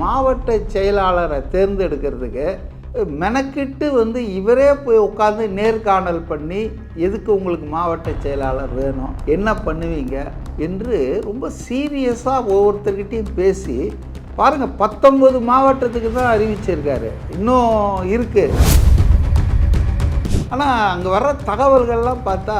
மாவட்ட செயலாளரை தேர்ந்தெடுக்கிறதுக்கு மெனக்கிட்டு வந்து இவரே போய் உட்காந்து நேர்காணல் பண்ணி எதுக்கு உங்களுக்கு மாவட்ட செயலாளர் வேணும்? என்ன பண்ணுவீங்க? என்று ரொம்ப சீரியஸாக ஒவ்வொருத்தர்கிட்டையும் பேசி பாருங்கள் பத்தொன்பது மாவட்டத்துக்கு தான் அறிவிச்சிருக்காரு. இன்னும் இருக்குது ஆனால் அங்கே வர்ற தகவல்கள்லாம் பார்த்தா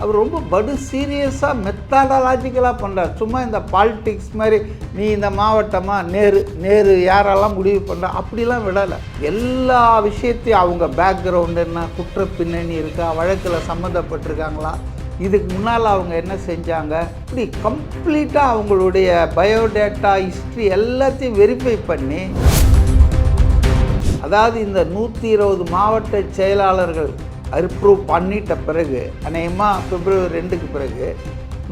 அவர் ரொம்ப படு சீரியஸாக மெத்தடாலாஜிக்கலாக பண்ணுறார் சும்மா இந்த பாலிட்டிக்ஸ் மாதிரி நீ இந்த மாவட்டமாக நேரு நேரு யாரெல்லாம் முடிவு பண்ணுற அப்படிலாம் விடலை. எல்லா விஷயத்தையும் அவங்க பேக்ரவுண்டு என்ன குற்ற பின்னணி இருக்கா வழக்கில் சம்மந்தப்பட்டிருக்காங்களா இதுக்கு முன்னால் அவங்க என்ன செஞ்சாங்க இப்படி கம்ப்ளீட்டாக அவங்களுடைய பயோடேட்டா ஹிஸ்ட்ரி எல்லாத்தையும் வெரிஃபை பண்ணி அதாவது இந்த நூற்றி இருபது மாவட்ட செயலாளர்கள் அப்ரூவ் பண்ணிட்ட பிறகு அநேகமாக பிப்ரவரி ரெண்டுக்கு பிறகு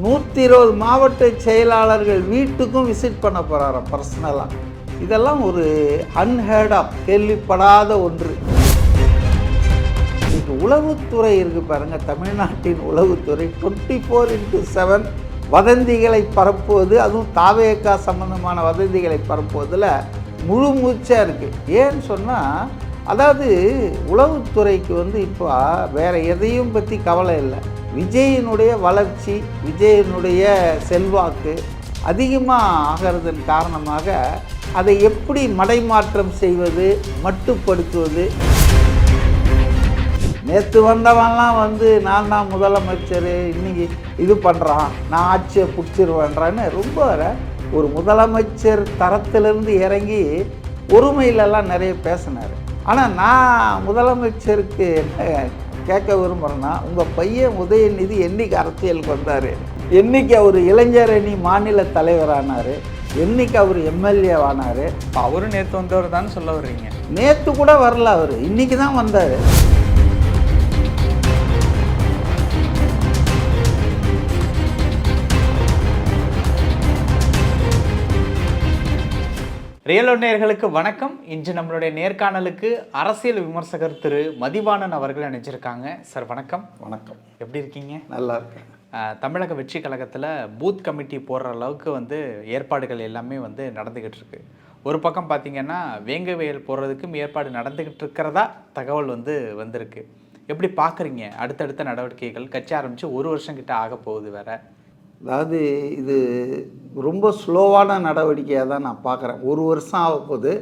நூற்றி இருபது மாவட்ட செயலாளர்கள் வீட்டுக்கும் விசிட் பண்ண போகிறாராம் பர்சனலாக இதெல்லாம் ஒரு அன்ஹேர்ட் ஆஃப் கேள்விப்படாத ஒன்று. இன்னைக்கு உளவுத்துறை இருக்கு பாருங்கள் தமிழ்நாட்டின் உளவுத்துறை. டுவெண்ட்டி ஃபோர் இன்ட்டு செவன் வதந்திகளை பரப்புவது அதுவும் தாவேக்கா சம்பந்தமான வதந்திகளை பரப்புவதில் முழு மூச்சாக இருக்குது ஏன்னு சொன்னால் அதாவது உளவுத்துறைக்கு வந்து இப்போ வேறு எதையும் பற்றி கவலை இல்லை. விஜயினுடைய வளர்ச்சி விஜயனுடைய செல்வாக்கு அதிகமாக ஆகிறதன் காரணமாக அதை எப்படி மடைமாற்றம் செய்வது மட்டுப்படுத்துவது? நேற்று வந்தவன்லாம் வந்து நான் தான் முதலமைச்சர் இன்னைக்கு இது பண்ணுறான் நான் ஆட்சியை பிடிச்சிருவேன்றான்னு ரொம்ப ஒரு முதலமைச்சர் தரத்திலிருந்து இறங்கி ஒருமையிலெல்லாம் நிறைய பேசினார். ஆனால் நான் முதலமைச்சருக்கு என்ன கேட்க விரும்புகிறேன்னா உங்கள் பையன் உதயநிதி என்னைக்கு அரசியலுக்கு வந்தார் என்னைக்கு அவர் இளைஞரணி மாநில தலைவரானார்? என்னைக்கு அவர் எம்எல்ஏ ஆனார்? அவரும் நேற்று வந்தவர் தான் சொல்ல வர்றீங்க. நேற்று கூட வரல அவர். இன்னைக்கு தான் வந்தார். ரியல் நேயர்களுக்கு வணக்கம். இன்று நம்மளுடைய நேர்காணலுக்கு அரசியல் விமர்சகர் திரு மதிவாணன் அவர்கள் இணைஞ்சிருக்காங்க. சார் வணக்கம். வணக்கம். எப்படி இருக்கீங்க? நல்லா இருக்கேன். தமிழக வெற்றி கழகத்தில் பூத் கமிட்டி போடுற அளவுக்கு வந்து ஏற்பாடுகள் எல்லாமே வந்து நடந்துக்கிட்டு இருக்கு. ஒரு பக்கம் பார்த்தீங்கன்னா வேங்கவேல் போடுறதுக்கும் ஏற்பாடு நடந்துக்கிட்டு இருக்கிறதா தகவல் வந்து வந்திருக்கு. எப்படி பார்க்குறீங்க அடுத்தடுத்த நடவடிக்கைகள் கட்சி ஆரம்பித்து ஒரு வருஷம் கிட்ட ஆக போகுது வேற. அதாவது இது ரொம்ப ஸ்லோவான நடவடிக்கையாக தான் நான் பார்க்குறேன். ஒரு வருஷம் ஆக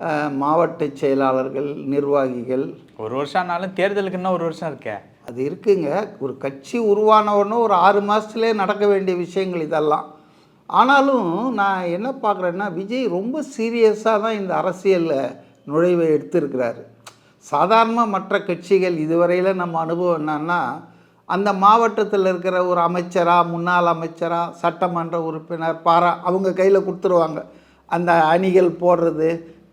அஹ், மாவட்ட செயலாளர்கள் நிர்வாகிகள். ஒரு வருஷம் ஆனாலும் தேர்தலுக்கு இன்னும் ஒரு வருஷம் இருக்கே. அது இருக்குங்க. ஒரு கட்சி உருவான உடனே ஒரு ஆறு மாதத்துலேயே நடக்க வேண்டிய விஷயங்கள் இதெல்லாம். ஆனாலும் நான் என்ன பார்க்குறேன்னா விஜய் ரொம்ப சீரியஸாக தான் இந்த அரசியலில் நுழைவை எடுத்திருக்கிறாரு. சாதாரணமாக மற்ற கட்சிகள் இதுவரையில் நம்ம அனுபவம் என்னன்னா அந்த மாவட்டத்தில் இருக்கிற ஒரு அமைச்சராக முன்னாள் அமைச்சராக சட்டமன்ற உறுப்பினர் பாரா அவங்க கையில் கொடுத்துருவாங்க. அந்த அணிகள் போடுறது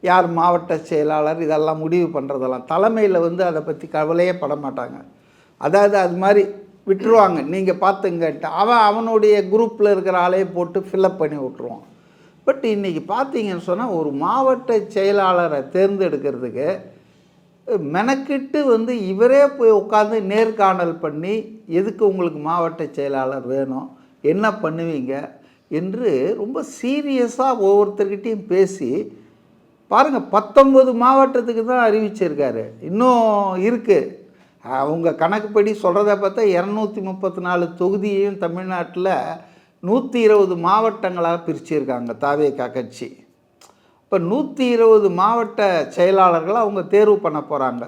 யார் மாவட்ட செயலாளர் இதெல்லாம் முடிவு பண்ணுறதெல்லாம் தலைமையில் வந்து அதை பற்றி கவலையே பட மாட்டாங்க. அதாவது அது மாதிரி விட்டுருவாங்க. நீங்கள் பார்த்துங்கன்ட்டு. அவன் அவனுடைய குரூப்பில் இருக்கிற ஆளையே போட்டு ஃபில்லப் பண்ணி விட்ருவான் பட் இன்றைக்கி பார்த்தீங்கன்னு சொன்னால் ஒரு மாவட்ட செயலாளரை தேர்ந்தெடுக்கிறதுக்கு மெனக்கிட்டு வந்து இவரே போய் உட்காந்து நேர்காணல் பண்ணி எதுக்கு உங்களுக்கு மாவட்ட செயலாளர் வேணும்? என்ன பண்ணுவீங்க? என்று ரொம்ப சீரியஸாக ஒவ்வொருத்தர்கிட்டையும் பேசி பாருங்கள் பத்தொம்பது மாவட்டத்துக்கு தான் அறிவிச்சிருக்காரு. இன்னும் இருக்குது அவங்க கணக்குப்படி சொல்கிறத பார்த்தா இரநூத்தி முப்பத்தி நாலு தொகுதியையும் தமிழ்நாட்டில் நூற்றி இருபது மாவட்டங்களாக பிரிச்சிருக்காங்க தாவேகா கட்சி. இப்போ நூற்றி இருபது மாவட்ட செயலாளர்களை அவங்க தேர்வு பண்ண போகிறாங்க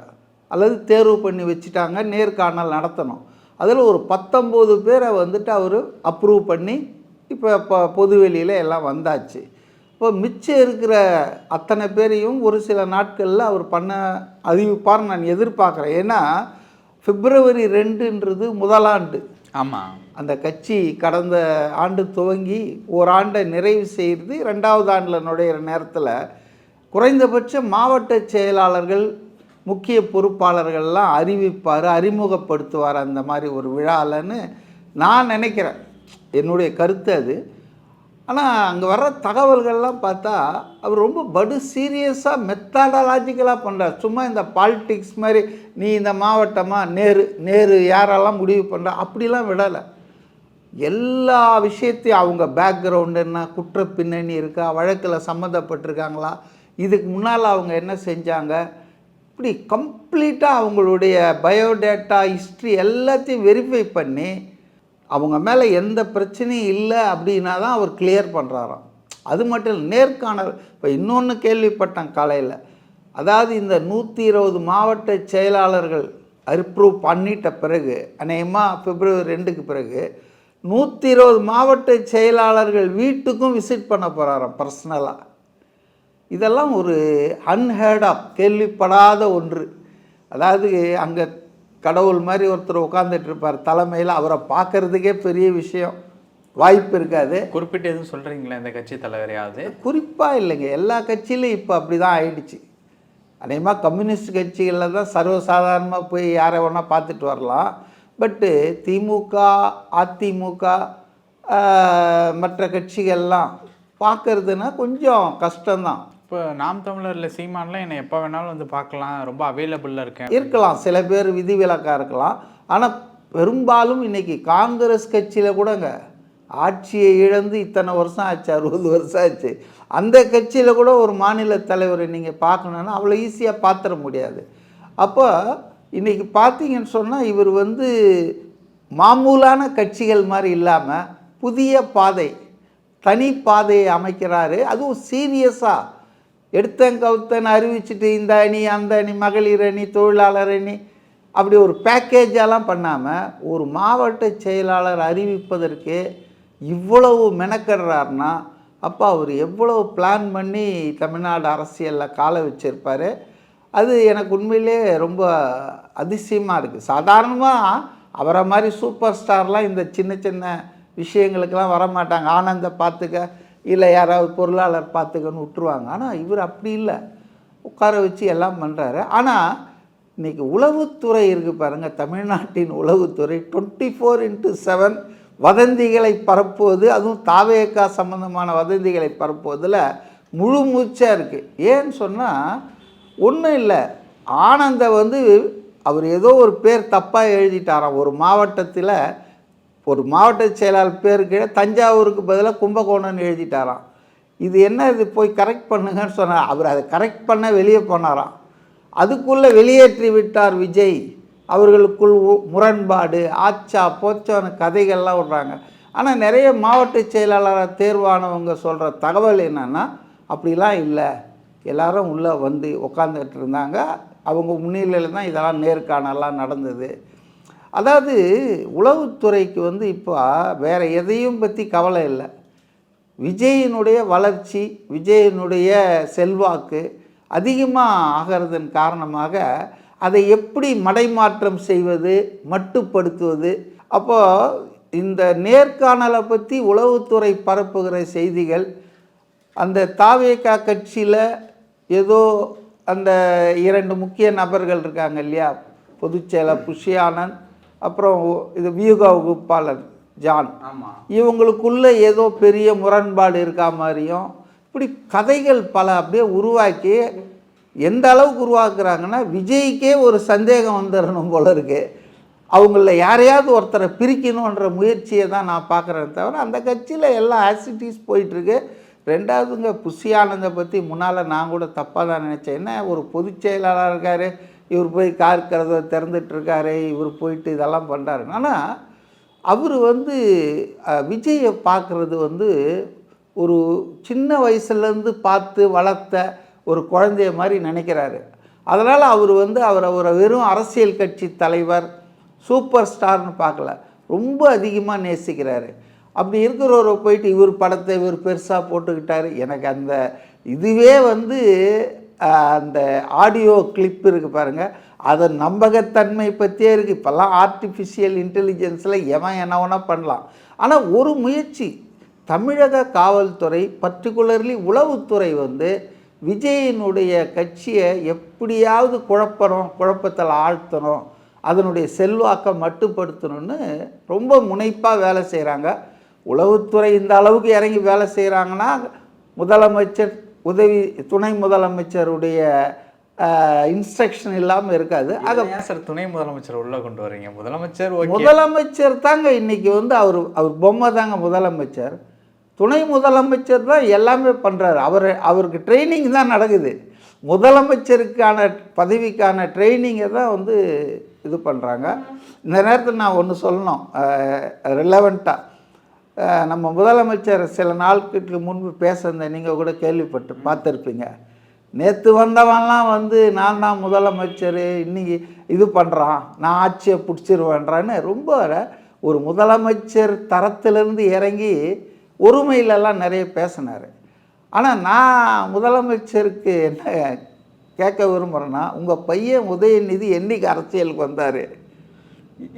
அல்லது தேர்வு பண்ணி வச்சுட்டாங்க நேர்காணல் நடத்தணும். அதில் ஒரு பத்தொம்போது பேரை வந்துட்டு அவர் அப்ரூவ் பண்ணி இப்போ இப்போ பொதுவெளியில் எல்லாம் வந்தாச்சு. இப்போ மிச்சம் இருக்கிற அத்தனை பேரையும் ஒரு சில நாட்களில் அவர் பண்ண அறிவிப்பார் நான் எதிர்பார்க்குறேன். ஏன்னா பிப்ரவரி ரெண்டுன்றது முதலாண்டு ஆமாம் அந்த கட்சி கடந்த ஆண்டு துவங்கி ஓராண்டை நிறைவு செய்து ரெண்டாவது ஆண்டில் நுழையிற நேரத்தில் குறைந்தபட்சம் மாவட்ட செயலாளர்கள் முக்கிய பொறுப்பாளர்கள்லாம் அறிவிப்பார் அறிமுகப்படுத்துவார் அந்த மாதிரி ஒரு விழாலன்னு நான் நினைக்கிறேன். என்னுடைய கருத்து அது. ஆனால் அங்கே வர்ற தகவல்கள்லாம் பார்த்தா அவர் ரொம்ப படு சீரியஸாக மெத்தடாலாஜிக்கலாக பண்ணுறார் சும்மா இந்த பாலிட்டிக்ஸ் மாதிரி நீ இந்த மாவட்டமாக நேரு நேரு யாரெல்லாம் முடிவு பண்ணுற அப்படிலாம் விடலை. எல்லா விஷயத்தையும் அவங்க பேக்ரவுண்டு என்ன குற்ற பின்னணி இருக்கா வழக்கில் சம்மந்தப்பட்டிருக்காங்களா இதுக்கு முன்னால் அவங்க என்ன செஞ்சாங்க? இப்படி கம்ப்ளீட்டாக அவங்களுடைய பயோடேட்டா ஹிஸ்ட்ரி எல்லாத்தையும் வெரிஃபை பண்ணி அவங்க மேலே எந்த பிரச்சனையும் இல்லை அப்படின்னா தான் அவர் கிளியர் பண்ணுறாராம் அது மட்டும் இல்லை நேர்காணல் இப்போ இன்னொன்று கேள்விப்பட்டேன் காலையில். அதாவது இந்த நூற்றி இருபது மாவட்ட செயலாளர்கள் அப்ரூவ் பண்ணிட்ட பிறகு அநேகமாக பிப்ரவரி ரெண்டுக்கு பிறகு நூற்றி இருபது மாவட்ட செயலாளர்கள் வீட்டுக்கும் விசிட் பண்ண போகிறாராம் பர்சனலாக இதெல்லாம் ஒரு அன்ஹேர்ட் ஆஃப் கேள்விப்படாத ஒன்று. அதாவது அங்கே கடவுள் மாதிரி ஒருத்தர் உட்காந்துட்டு இருப்பார் தலைமையில் அவரை பார்க்கறதுக்கே பெரிய விஷயம். வாய்ப்பு இருக்காது. குறிப்பிட்டு எதுவும் சொல்கிறீங்களா இந்த கட்சி தலைவரையாவது? குறிப்பாக இல்லைங்க. எல்லா கட்சியிலும் இப்போ அப்படி தான் ஆயிடுச்சு அநேகமாக கம்யூனிஸ்ட் கட்சிகளில் தான் சர்வசாதாரணமாக போய் யாரை வேணா பார்த்துட்டு வரலாம். பட்டு திமுக அதிமுக மற்ற கட்சிகள்லாம் பார்க்கறதுனா கொஞ்சம் கஷ்டம்தான். இப்போ நாம் தமிழரில் சீமான்லாம் என்னை எப்போ வேணாலும் வந்து பார்க்கலாம் ரொம்ப அவைலபிளில் இருக்கேன். இருக்கலாம் சில பேர் விதிவிலக்காக இருக்கலாம். ஆனால் பெரும்பாலும் இன்னைக்கு காங்கிரஸ் கட்சியில் கூடங்க ஆட்சியை இழந்து இத்தனை வருஷம் ஆச்சு அறுபது வருஷம் ஆச்சு. அந்த கட்சியில் கூட ஒரு மாநில தலைவரை நீங்கள் பார்க்கணுன்னா அவ்வளோ ஈஸியாக பார்த்துட முடியாது. அப்போ இன்றைக்கி பார்த்தீங்கன்னு சொன்னால் இவர் வந்து மாமூலான கட்சிகள் மாதிரி இல்லாமல் புதிய பாதை தனி பாதையை அமைக்கிறாரு. அதுவும் சீரியஸாக எடுத்தன் கவுத்தன் அறிவிச்சிட்டு இந்த அணி அந்த அணி மகளிர் அணி தொழிலாளர் அணி அப்படி ஒரு பேக்கேஜெல்லாம் பண்ணாமல் ஒரு மாவட்ட செயலாளர் அறிவிப்பதற்கு இவ்வளவு மெனக்கடுறாருன்னா அப்போ அவர் எவ்வளவு பிளான் பண்ணி தமிழ்நாடு அரசியலில் காலை வச்சுருப்பார். அது எனக்கு உண்மையிலே ரொம்ப அதிசயமாக இருக்குது சாதாரணமாக அவரை மாதிரி சூப்பர் ஸ்டார்லாம் இந்த சின்ன சின்ன விஷயங்களுக்கெல்லாம் வர மாட்டாங்க ஆனந்த பார்த்துக்க இல்லை யாராவது பொருளாளர் பார்த்துக்கன்னு விட்டுருவாங்க. ஆனால் இவர் அப்படி இல்லை. உட்கார வச்சு எல்லாம் பண்ணுறாரு ஆனால் இன்றைக்கி உளவுத்துறை இருக்குது பாருங்கள் தமிழ்நாட்டின் உளவுத்துறை டுவெண்ட்டி ஃபோர் இன்ட்டு செவன் வதந்திகளை பரப்புவது அதுவும் தாவேக்கா சம்மந்தமான வதந்திகளை பரப்புவதில் முழு மூச்சாக இருக்குது ஏன்னு சொன்னால் ஒன்றும் இல்லை. ஆனந்த வந்து அவர் ஏதோ ஒரு பேர் தப்பாக எழுதிட்டாராம். ஒரு மாவட்டத்தில் ஒரு மாவட்ட செயலாளர் பேருக்கு தஞ்சாவூருக்கு பதிலாக கும்பகோணம்னு எழுதிட்டாராம். இது என்ன? இது போய் கரெக்ட் பண்ணுங்கன்னு சொன்னார். அவர் அதை கரெக்ட் பண்ண வெளியே போனாராம். அதுக்குள்ளே வெளியேற்றி விட்டார் விஜய். அவர்களுக்குள் முரண்பாடு ஆச்சா போச்சான கதைகள்லாம் விடுறாங்க. ஆனால் நிறைய மாவட்ட செயலாளராக தேர்வானவங்க சொல்கிற தகவல் என்னென்னா அப்படிலாம் இல்லை. எல்லாரும் உள்ளே வந்து உக்காந்துக்கிட்டு இருந்தாங்க. அவங்க முன்னிலையில் தான் இதெல்லாம் நேர்காணலாம் நடந்தது. அதாவது உளவுத்துறைக்கு வந்து இப்போ வேறு எதையும் பற்றி கவலை இல்லை. விஜயினுடைய வளர்ச்சி விஜயினுடைய செல்வாக்கு அதிகமாக ஆகிறதன் காரணமாக அதை எப்படி மடைமாற்றம் செய்வது மட்டுப்படுத்துவது? அப்போது இந்த நேர்காணலை பற்றி உளவுத்துறை பரப்புகிற செய்திகள் அந்த தாவேகா கட்சியில் ஏதோ அந்த இரண்டு முக்கிய நபர்கள் இருக்காங்க இல்லையா? பொதுச்செயலர் புஷி ஆனந்த் அப்புறம் இது வியூக வகுப்பாளர் ஜான். ஆமாம் இவங்களுக்குள்ள ஏதோ பெரிய முரண்பாடு இருக்கா மாதிரியும் இப்படி கதைகள் பல அப்படியே உருவாக்கி எந்த அளவுக்கு உருவாக்குறாங்கன்னா விஜய்க்கே ஒரு சந்தேகம் வந்துடணும் போல இருக்கு. அவங்கள யாரையாவது ஒருத்தரை பிரிக்கணுன்ற முயற்சியை தான் நான் பார்க்குறேன் தவிர அந்த கட்சியில் எல்லாம் ஆசிட்டிஸ் போயிட்டுருக்கு ரெண்டாவதுங்க புஷி ஆனந்தை பற்றி முன்னால் நான் கூட தப்பாக தான் நினச்சேன். என்ன ஒரு பொதுச் செயலாளராக இருக்கார் இவர் போய் கார் கதவை திறந்துட்டுருக்காரு இவர் போயிட்டு இதெல்லாம் பண்ணுறாரு ஆனால் அவர் வந்து விஜயை பார்க்குறது வந்து ஒரு சின்ன வயசுலேருந்து பார்த்து வளர்த்த ஒரு குழந்தைய மாதிரி நினைக்கிறாரு. அதனால் அவர் வந்து அவரை ஒரு வெறும் அரசியல் கட்சி தலைவர் சூப்பர் ஸ்டார்னு பார்க்கல. ரொம்ப அதிகமாக நேசிக்கிறாரு. அப்படி இருக்கிறவரை போயிட்டு இவர் படத்தை இவர் பெருசாக போட்டுக்கிட்டார். எனக்கு அந்த இதுவே வந்து அந்த ஆடியோ கிளிப் இருக்குது பாருங்கள் அதன் நம்பகத்தன்மை பற்றியே இருக்குது இப்போல்லாம் ஆர்டிஃபிஷியல் இன்டெலிஜென்ஸில் எவன் என்ன வேணால் பண்ணலாம். ஆனால் ஒரு முயற்சி. தமிழக காவல்துறை பர்டிகுலர்லி உளவுத்துறை வந்து விஜயினுடைய கட்சியை எப்படியாவது குழப்பணும் குழப்பத்தில் ஆழ்த்தணும் அதனுடைய செல்வாக்கை மட்டுப்படுத்தணும்னு ரொம்ப முனைப்பாக வேலை செய்கிறாங்க உளவுத்துறை இந்த அளவுக்கு இறங்கி வேலை செய்கிறாங்கன்னா முதலமைச்சர் உதவி துணை முதலமைச்சருடைய இன்ஸ்ட்ரக்ஷன் இல்லாமல் இருக்காது. ஏன் சார் துணை முதலமைச்சர் உள்ள கொண்டு வர்றீங்க முதலமைச்சர் முதலமைச்சர் தாங்க இன்னைக்கு வந்து அவர் அவர் பொம்மை தாங்க முதலமைச்சர். துணை முதலமைச்சர் தான் எல்லாமே பண்ணுறாரு அவர் அவருக்கு ட்ரைனிங் தான் நடக்குது. முதலமைச்சருக்கான பதவிக்கான ட்ரைனிங்கை தான் வந்து இது பண்ணுறாங்க இந்த நேரத்தில் நான் ஒன்று சொல்லணும். ரிலவெண்ட்டாக நம்ம முதலமைச்சர் சில நாட்களுக்கு முன்பு பேசுனதை நீங்கள் கூட கேள்விப்பட்டு பார்த்துருப்பீங்க. நேற்று வந்தவன்லாம் வந்து நான் தான் முதலமைச்சர் இன்னைக்கு இது பண்ணுறான் நான் ஆட்சியை பிடிச்சிருவேன்றான்னு ரொம்ப ஒரு முதலமைச்சர் தரத்திலிருந்து இறங்கி ஒருமையிலெல்லாம் நிறைய பேசினார். ஆனால் நான் முதலமைச்சருக்கு என்ன கேட்க விரும்புகிறேன்னா உங்கள் பையன் உதயநிதி என்றைக்கு அரசியலுக்கு வந்தார்?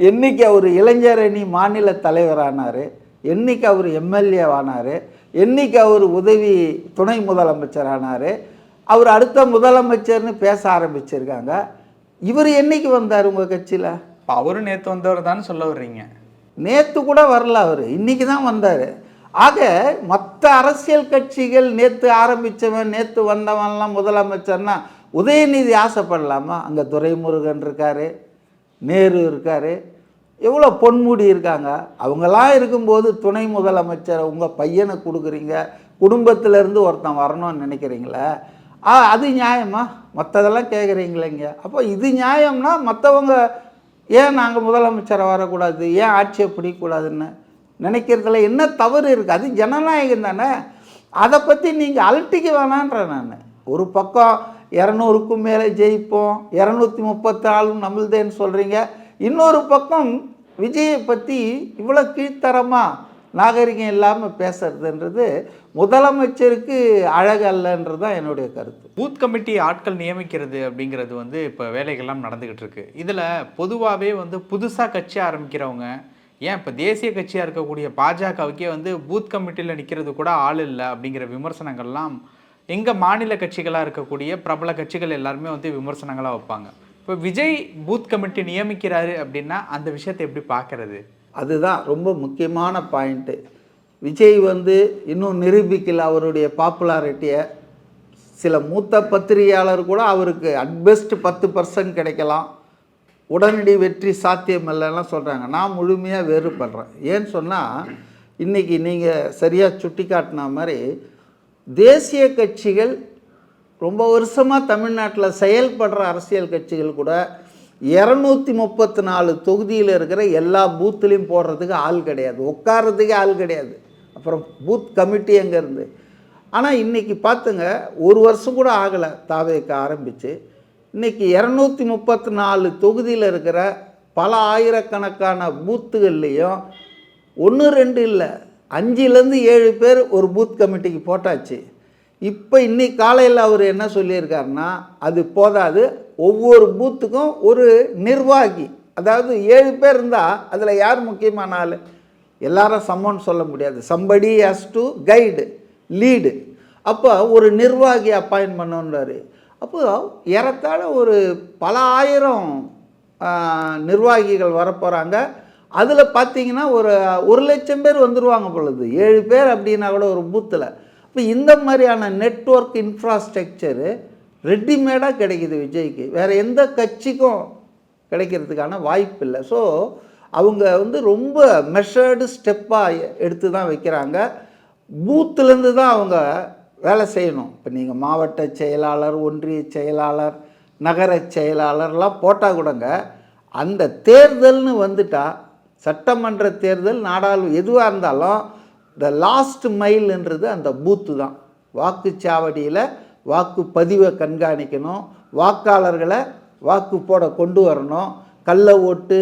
என்னைக்கு அவர் இளைஞரணி மாநில தலைவரானார்? என்னைக்கு அவர் எம்எல்ஏ ஆனார் என்னைக்கு அவர் உதவி துணை முதலமைச்சர் ஆனார் அவர் அடுத்த முதலமைச்சர்னு பேச ஆரம்பிச்சிருக்காங்க. இவர் என்னைக்கு வந்தார் உங்கள் கட்சியில்? அவரும் நேற்று வந்தவர் தான் சொல்ல வர்றீங்க. நேற்று கூட வரல அவர் இன்னைக்கு தான் வந்தார். ஆக மற்ற அரசியல் கட்சிகள் நேற்று ஆரம்பித்தவன் நேற்று வந்தவன்லாம் முதலமைச்சர்னா உதயநிதி ஆசைப்படலாமா? அங்கே துரைமுருகன் இருக்கார் நேரு இருக்கார் எவ்வளோ பொன்முடி இருக்காங்க? அவங்களாம் இருக்கும்போது துணை முதலமைச்சர் உங்கள் பையனை கொடுக்குறீங்க குடும்பத்திலேருந்து ஒருத்தன் வரணும்னு நினைக்கிறீங்களே ஆ அது நியாயமா? மற்றதெல்லாம் கேட்குறீங்களேங்க அப்போ இது நியாயம்னா மற்றவங்க ஏன் நாங்கள் முதலமைச்சரை வரக்கூடாது? ஏன் ஆட்சியை பிடிக்கக்கூடாதுன்னு நினைக்கிறதுல என்ன தவறு இருக்குது அது ஜனநாயகம் தானே. அதை பற்றி நீங்கள் அலட்டிக்க வேணான்றேன் நான். ஒரு பக்கம் இரநூறுக்கும் மேலே ஜெயிப்போம் இரநூத்தி முப்பத்தி நாலும் சொல்கிறீங்க இன்னொரு பக்கம் விஜயை பற்றி இவ்வளோ கீழ்த்தரமாக நாகரிகம் இல்லாமல் பேசுறதுன்றது முதலமைச்சருக்கு அழகல்லன்றது தான் என்னுடைய கருத்து. பூத் கமிட்டி ஆட்கள் நியமிக்கிறது அப்படிங்கிறது வந்து இப்போ வேலைகள்லாம் நடந்துக்கிட்டு இருக்கு. இதில் பொதுவாகவே வந்து புதுசாக கட்சி ஆரம்பிக்கிறவங்க ஏன் இப்போ தேசிய கட்சியாக இருக்கக்கூடிய பாஜகவுக்கே வந்து பூத் கமிட்டியில் நிற்கிறது கூட ஆள் இல்லை அப்படிங்கிற விமர்சனங்கள்லாம் எங்கள் மாநில கட்சிகளாக இருக்கக்கூடிய பிரபல கட்சிகள் எல்லாருமே வந்து விமர்சனங்களாக வைப்பாங்க. இப்போ விஜய் பூத் கமிட்டி நியமிக்கிறாரு அப்படின்னா அந்த விஷயத்தை எப்படி பார்க்கறது அதுதான் ரொம்ப முக்கியமான பாயிண்ட்டு விஜய் வந்து இன்னும் நிரூபிக்கல அவருடைய பாப்புலாரிட்டியை சில மூத்த பத்திரிகையாளர் கூட அவருக்கு அட்பெஸ்ட் பத்து பர்சன்ட் கிடைக்கலாம். உடனடி வெற்றி சாத்தியம் இல்லைன்னா சொல்கிறாங்க நான் முழுமையாக வேறுபடுறேன். ஏன்னு சொன்னால் இன்றைக்கி நீங்கள் சரியாக சுட்டி காட்டின மாதிரி தேசிய கட்சிகள் ரொம்ப வருஷமாக தமிழ்நாட்டில் செயல்படுற அரசியல் கட்சிகள் கூட இரநூத்தி முப்பத்தி நாலு தொகுதியில் இருக்கிற எல்லா பூத்துலேயும் போடுறதுக்கு ஆள் கிடையாது. உட்கார்றதுக்கே ஆள் கிடையாது. அப்புறம் பூத் கமிட்டி எங்கேருந்து ஆனால் இன்றைக்கி பார்த்துங்க ஒரு வருஷம் கூட ஆகலை. தாவேக்க ஆரம்பித்து இன்றைக்கி இரநூத்தி முப்பத்தி நாலு தொகுதியில் இருக்கிற பல ஆயிரக்கணக்கான பூத்துகள்லேயும் ஒன்று ரெண்டு இல்லை அஞ்சுலேருந்து ஏழு பேர் ஒரு பூத் கமிட்டிக்கு போட்டாச்சு. இப்போ இன்னைக்கு காலையில் அவர் என்ன சொல்லியிருக்காருன்னா அது போதாது. ஒவ்வொரு பூத்துக்கும் ஒரு நிர்வாகி அதாவது ஏழு பேர் இருந்தால் அதில் யார் முக்கியமான ஆள்? எல்லாரும் சம்மன்னு சொல்ல முடியாது. Somebody has to guide lead அப்போ ஒரு நிர்வாகி அப்பாயின் பண்ணணுன்றாரு அப்போ ஏறத்தாழ ஒரு பல ஆயிரம் நிர்வாகிகள் வரப்போகிறாங்க அதில் பார்த்தீங்கன்னா ஒரு ஒரு லட்சம் பேர் வந்துடுவாங்க பொழுது. ஏழு பேர் அப்படின்னா கூட ஒரு பூத்தில். இப்போ இந்த மாதிரியான நெட்வொர்க் இன்ஃப்ராஸ்ட்ரக்சரு ரெடிமேடாக கிடைக்குது விஜய்க்கு. வேறு எந்த கட்சிக்கும் கிடைக்கிறதுக்கான வாய்ப்பு இல்லை. ஸோ அவங்க வந்து ரொம்ப மெஷர்டு ஸ்டெப்பாக எடுத்து தான் வைக்கிறாங்க. பூத்துலேருந்து தான் அவங்க வேலை செய்யணும். இப்போ நீங்கள் மாவட்ட செயலாளர் ஒன்றிய செயலாளர் நகர செயலாளர்லாம் போட்டால் கூடங்க அந்த தேர்தல்னு வந்துட்டால் சட்டமன்ற தேர்தல் நாடாளு எதுவாக இருந்தாலும் த லாஸ்ட் மைல்ன்றது அந்த பூத்து தான். வாக்குச்சாவடியில் வாக்குப்பதிவை கண்காணிக்கணும். வாக்காளர்களை வாக்கு போட கொண்டு வரணும். கள்ள ஓட்டு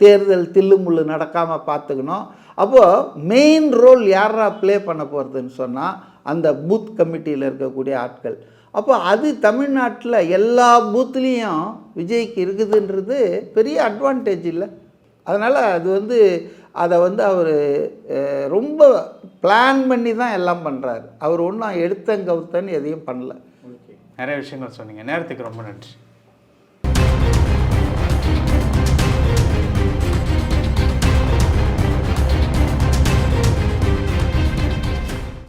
தேர்தல் தில்லுமுள்ளு நடக்காமல் பார்த்துக்கணும். அப்போது மெயின் ரோல் யாரா ப்ளே பண்ண போகிறதுன்னு சொன்னால் அந்த பூத் கமிட்டியில் இருக்கக்கூடிய ஆட்கள். அப்போ அது தமிழ்நாட்டில் எல்லா பூத்துலேயும் விஜய்க்கு இருக்குதுன்றது பெரிய அட்வான்டேஜ் இல்லை. அதனால் அது வந்து அதை வந்து அவர் ரொம்ப பிளான் பண்ணி தான் எல்லாம் பண்ணுறாரு அவர் ஒன்றும் எடுத்தங்கவுத்தன்னு எதையும் பண்ணல. நிறைய விஷயங்கள் சொன்னீங்க. நேரத்துக்கு ரொம்ப நன்றி.